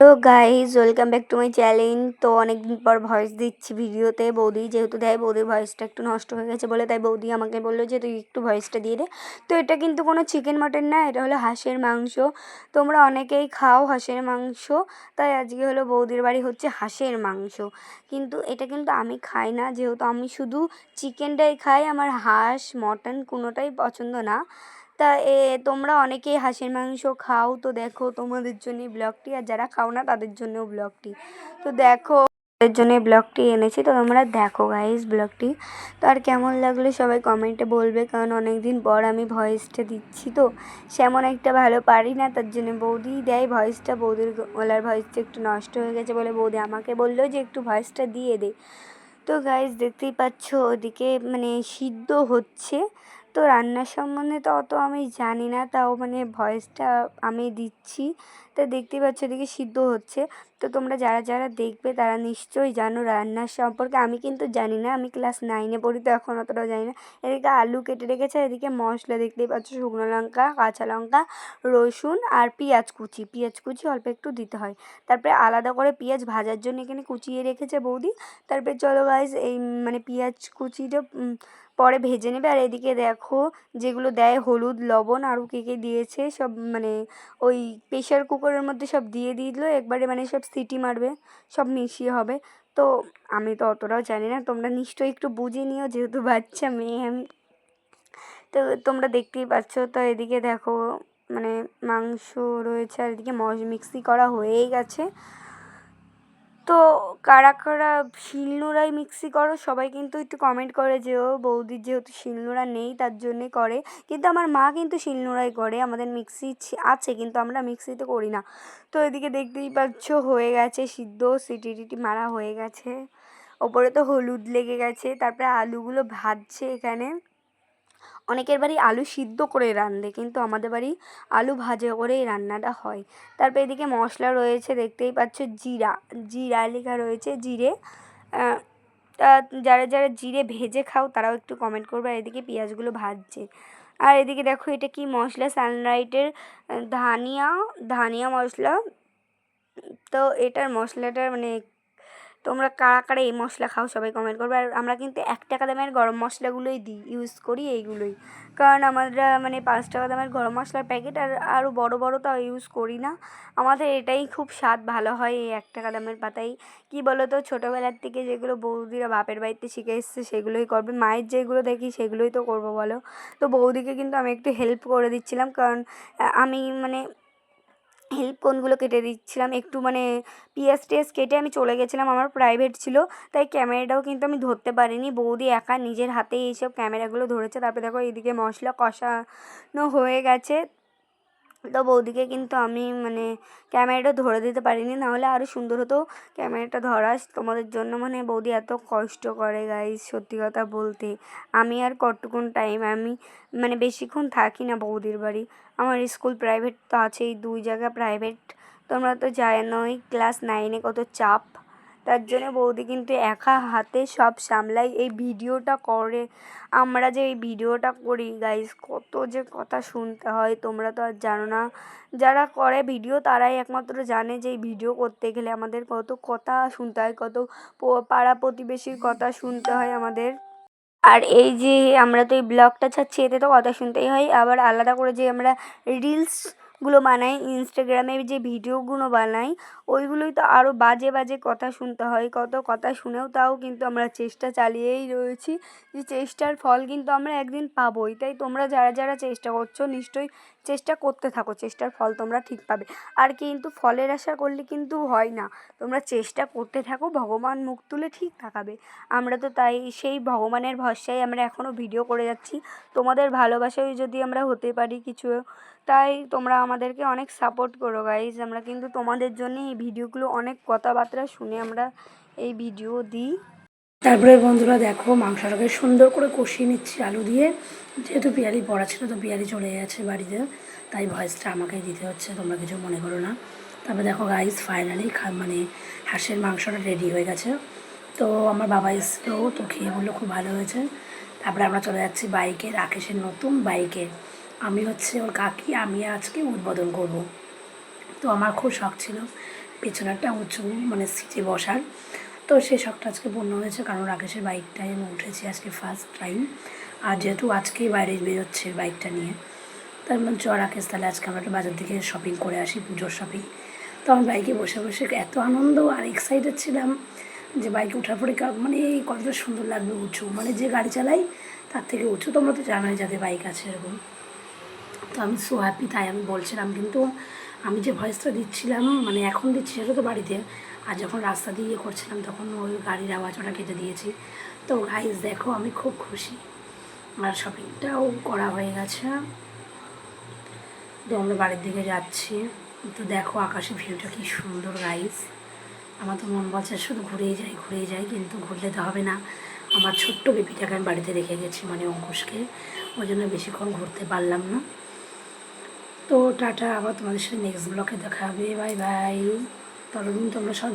তো guys welcome back to my challenge তো অনেকদিন পর ভয়েস দিচ্ছি ভিডিওতে বৌদি। যেহেতু দেয় বৌদির ভয়েসটা একটু নষ্ট হয়ে গেছে বলে, তাই বৌদি আমাকে বলল যে, তুই একটু ভয়েসটা দিয়ে দে। তো এটা কিন্তু কোনো চিকেন মাটন না, এটা হলো হাঁসের মাংস। তোমরা অনেকেই খাও হাঁসের মাংস, তাই আজকে হলো বৌদির বাড়ি হচ্ছে হাঁসের মাংস। কিন্তু এটা কিন্তু আমি খাই না, যেহেতু আমি শুধু চিকেনটাই খাই, আমার হাঁস, মটন কোনোটাই পছন্দ না। তা, এ, তোমরা অনেকেই হাঁসের মাংস খাও। তো দেখো, তোমাদের জন্য ব্লগটি, আর যারা খাও না, তাদের জন্যও ব্লগটি। তো দেখো, তাদের জন্য ব্লগটি এনেছি। তো তোমরা দেখো গাইজ ব্লগটি। তো আর কেমন লাগল সবাই কমেন্টে বলবে, কারণ অনেক দিন পর আমি ভয়েসটা দিচ্ছি। তো সেমন একটা ভালো পারি না, তার জন্য বৌদি দেয় ভয়েসটা বৌদির গলার ভয়েসটা একটু নষ্ট হয়ে গেছে বলে বৌদি আমাকে বলল যে, একটু ভয়েসটা দিয়ে দে। তো গাইজ দেখতেই পাচ্ছ, ওদিকে মানে সিদ্ধ হচ্ছে। তো রান্নার সম্বন্ধে তো অত আমি জানি না, তাও মানে ভয়েসটা আমি দিচ্ছি। তো দেখতেই পাচ্ছ এদিকে সিদ্ধ হচ্ছে। তো তোমরা যারা যারা দেখবে তারা নিশ্চয়ই জানো রান্নার সম্পর্কে। আমি কিন্তু জানি না, আমি ক্লাস নাইনে পড়ি তো এখন অতটাও জানি না। এদিকে আলু কেটে রেখেছে এদিকে মশলা দেখতেই পাচ্ছ শুকনো লঙ্কা, কাঁচা লঙ্কা, রসুন আর পেঁয়াজ কুচি। পেঁয়াজ কুচি অল্প একটু দিতে হয়। তারপরে আলাদা করে পেঁয়াজ ভাজার জন্য এখানে কুচিয়ে রেখেছে বৌদি। তারপরে চলো গাইজ এই মানে পেঁয়াজ কুচিটা পরে ভেজে নেবে। আর এদিকে দেখো যেগুলো দেয় হলুদ, লবণ, আরও কে কে দিয়েছে, সব মানে ওই প্রেশার কুকারের মধ্যে সব দিয়ে দিল। একবারে মানে সব সিটি মারবে, সব মিশিয়ে হবে। তো আমি তো অতটাও জানি না, তোমরা নিশ্চয়ই একটু বুঝে নিও যেহেতু বাচ্চা মেয়ে আমি। তো তোমরা দেখতেই পাচ্ছ, তো এদিকে দেখো মানে মাংস রয়েছে, আর এদিকে মিক্সি করা হয়েই গেছে। তো কারা কারা শিলনোড়ায় মিক্সি করো, সবাই কিন্তু একটু কমেন্ট করে যেও বৌদির যেহেতু শিলনোড়া নেই, তার জন্যে করে। কিন্তু আমার মা কিন্তু শিলনোড়ায় করে, আমাদের মিক্সি আছে, কিন্তু আমরা মিক্সিতে করি না। তো এদিকে দেখতেই পাচ্ছ, হয়ে গেছে সিদ্ধ, সিটি টিটি মারা হয়ে গেছে। ওপরে তো হলুদ লেগে গেছে, তারপরে আলুগুলো ভাজছে এখানে। অনেকের বাড়ি আলু সিদ্ধ করে রাঁধে, কিন্তু আমাদের বাড়ি আলু ভাজা করেই রান্নাটা হয়। তারপর এদিকে মশলা রয়েছে, দেখতেই পাচ্ছ জিরা জিরা লেখা রয়েছে জিরে। যারা যারা জিরে ভেজে খাও তারাও একটু কমেন্ট করবে, আর এদিকে পেঁয়াজগুলো ভাজছে। আর এদিকে দেখো এটা কি মশলা সানলাইটের ধানিয়া ধানিয়া মশলা। তো এটার মশলাটা মানে তোমরা কারা কারা এই মশলা খাও সবাই কমেন্ট করবে। আর আমরা কিন্তু এক টাকা দামের গরম মশলাগুলোই দিই ইউজ করি এইগুলোই। কারণ আমরা মানে পাঁচ টাকা দামের গরম মশলার প্যাকেট আর আরও বড় বড় তাও ইউজ করি না। আমাদের এটাই খুব স্বাদ, ভালো হয় এই এক টাকা দামের পাতাই। কী বলো তো ছোটোবেলার থেকে যেগুলো বৌদিরা বাপের বাড়িতে শিখে এসছে সেগুলোই করবে। মায়ের যেগুলো দেখি সেগুলোই তো করব বলো। তো বৌদিকে কিন্তু আমি একটু হেল্প করে দিচ্ছিলাম। কারণ আমি মানে হেল্প কোনগুলো কেটে দিচ্ছিলাম। একটু মানে পিএস টিএস কেটে আমি চলে গেছিলাম, আমার প্রাইভেট ছিল। তাই ক্যামেরাটাও কিন্তু আমি ধরতে পারিনি। বৌদি একা নিজের হাতে এইসব ক্যামেরাগুলো ধরেছে। তারপরে দেখো এইদিকে মশলা কষানো হয়ে গেছে। তো বৌদিকে কিন্তু আমি মানে ক্যামেরাটা ধরে দিতে পারিনি, নাহলে আরও সুন্দর হতো ক্যামেরাটা ধরা তোমাদের জন্য মানে বৌদি এত কষ্ট করে গাইজ সত্যি কথা বলতে। আমি আর কতটুকুন টাইম আমি মানে বেশিক্ষণ থাকি না বৌদির বাড়ি। আমার স্কুল প্রাইভেট তো আছেই, দুই জায়গা প্রাইভেট তোমরা তো জানোই ক্লাস নাইনে কত চাপ। তার জন্য বৌদি কিন্তু একা হাতে সব সামলাই এই ভিডিওটা করে। আমরা যে এই ভিডিওটা করি গাইজ কত যে কথা শুনতে হয়, তোমরা তো আর জানো না। যারা করে ভিডিও, তারাই একমাত্র জানে যে এই ভিডিও করতে গেলে আমাদের কত কথা শুনতে হয়, কত পাড়া প্রতিবেশীর কথা শুনতে হয় আমাদের। আর এই যে আমরা তো এই ব্লগটা ছাড়ছি, এতে তো কথা শুনতেই হয়। আবার আলাদা করে যে আমরা রিলস গুলো বানাই ইনস্টাগ্রামে যে ভিডিওগুলো বানাই, ওইগুলোই তো আরও বাজে বাজে কথা শুনতে হয়। কত কথা শুনেও তাও কিন্তু আমরা চেষ্টা চালিয়েই রয়েছি। যে চেষ্টার ফল কিন্তু আমরা একদিন পাবোই। তাই তোমরা যারা যারা চেষ্টা করছ, নিশ্চয়ই চেষ্টা করতে থাকো। চেষ্টার ফল তোমরা ঠিক পাবে। আর কিন্তু ফলের আশা করলে কিন্তু হয় না। তোমরা চেষ্টা করতে থাকো, ভগবান মুখ তুলে ঠিক থাকাবে আমরা তো তাই, সেই ভগবানের ভরসায় আমরা এখনও ভিডিও করে যাচ্ছি। তোমাদের ভালোবাসায় যদি আমরা হতে পারি কিছু তাই তোমরা আমাদেরকে অনেক সাপোর্ট করো গাইজ আমরা কিন্তু তোমাদের জন্য এই ভিডিওগুলো অনেক কথাবার্তা শুনে আমরা এই ভিডিও দিই। তারপরে বন্ধুরা দেখো, মাংসটাকে সুন্দর করে কষিয়ে নিচ্ছি আলু দিয়ে। যেহেতু পিয়ারি পড়া ছিল, তো পিয়ারি চলে গেছে বাড়িতে। তাই ভয়েসটা আমাকেই দিতে হচ্ছে, তোমরা কিছু মনে করো না। তারপরে দেখো গাইস ফাইনালি মানে হাঁসের মাংসটা রেডি হয়ে গেছে। তো আমার বাবা এসেছিল, তো খেয়ে বলল খুব ভালো হয়েছে। তারপরে আমরা চলে যাচ্ছি বাইকে, রাকেশের নতুন বাইকে। আমি হচ্ছে ওর কাকি, আমি আজকে উদ্বোধন করব। তো আমার খুব শখ ছিল পেছনেরটা উঁচু মানে সিটে বসার। তো সেই শখটা আজকে পূর্ণ হয়েছে কারণ রাকেশের বাইকটায় আমি উঠেছি আজকে ফার্স্ট টাইম আর যেহেতু আজকেই বাইরে বেরোচ্ছে বাইকটা নিয়ে তার মানে চ রাকেশ, তাহলে আজকে আমরা একটু বাজার থেকে শপিং করে আসি, পুজোর শপিং তো আমি বাইকে বসে বসে এত আনন্দ আর এক্সাইটেড ছিলাম যে বাইকে ওঠার পরে মানে এই কতটা সুন্দর লাগবে উঁচু। মানে যে গাড়ি চালাই তার থেকে উঁচু, তোমরা তো জানোই যাদের বাইক আছে এরকম। তো আমি সো হ্যাপি তাই আমি বলছিলাম। কিন্তু আমি যে ভয়েসটা দিচ্ছিলাম মানে এখন দিচ্ছি সেটা তো বাড়িতে। আর যখন রাস্তা দিয়ে ইয়ে করছিলাম, তখন ওই গাড়ির আওয়াজ ওটা কেটে দিয়েছি। তো গাইজ দেখো, আমি খুব খুশি। আর শপিংটাও করা হয়ে গেছে। তো আমরা বাড়ির দিকে যাচ্ছি। তো দেখো আকাশে ভিউটা কি সুন্দর গাইজ আমার তো মন বলছে শুধু ঘুরেই যাই ঘুরেই যাই, কিন্তু ঘুরলে তো হবে না। আমার ছোট্ট বেবিটাকে আমি বাড়িতে রেখে গেছি মানে অঙ্কুশকে। ওই জন্য বেশিক্ষণ ঘুরতে পারলাম না। তো টাটা আবার তোমাদের সাথে নেক্সট ব্লকে দেখা হবে। বাই বাই ততদিন তোমরা সব